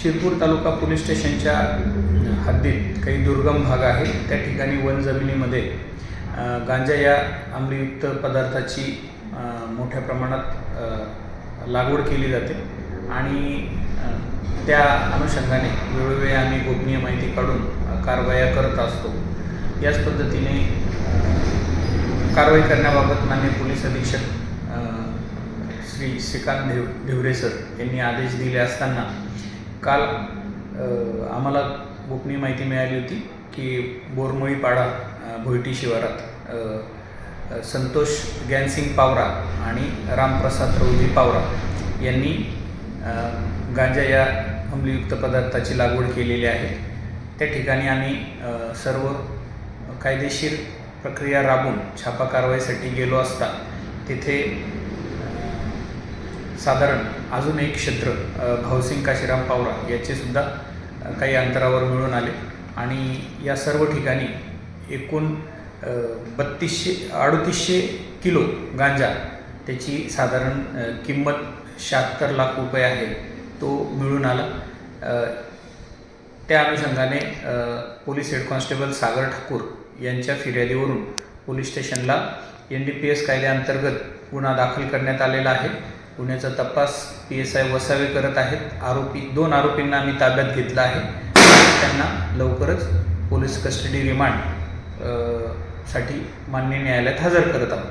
शिरपूर तालुका police स्टेशनच्या हद्दीत काही दुर्गम भाग आहे त्या ठिकाणी वन जमिनीमध्ये गांजा या आम्लयुक्त पदार्थाची मोठ्या प्रमाणात लागवड केली जाते. आणि त्या अनुषंगाने वेळोवेळी आम्ही गोपनीय माहिती काढून कारवाया करत असतो. याच पद्धतीने कारवाई करण्याबाबत मान्य पोलीस अधीक्षक श्री श्रीकांत ढेव ढेवरे सर यांनी आदेश दिले असताना काल आम्हाला गोपनीय माहिती मिळाली होती की बोरमोळीपाडा भोयटी शिवारात संतोष ग्यानसिंग पावरा आणि रामप्रसाद रौजी पावरा यांनी गांजा या अंमलीयुक्त पदार्थाची लागवड केलेली आहे. त्या ठिकाणी आम्ही सर्व कायदेशीर प्रक्रिया राबवून छापा कारवाईसाठी गेलो असता तिथे साधारण अजून एक क्षेत्र भाऊसिंग काशीराम पावरा याचे सुद्धा काही अंतरावर मिळून आले. आणि या सर्व ठिकाणी एकूण बत्तीसशे अडतीसशे किलो गांजा त्याची साधारण किंमत शहात्तर लाख रुपये आहे तो मिळून आला. त्या अनुषंगाने police head constable Sagar Thakur यांच्या फिर्यादीवरून पोलीस स्टेशनला एन डी पी एस कायद्याअंतर्गत गुन्हा दाखल करण्यात आलेला आहे. गुन्ह्याचा तपास पी एस आय वसावे करत आहेत. आरोपी दोन आरोपींना आम्ही ताब्यात घेतलं आहे. त्यांना लवकरच पोलीस कस्टडी रिमांडसाठी मान्य न्यायालयात हजर करत आहोत.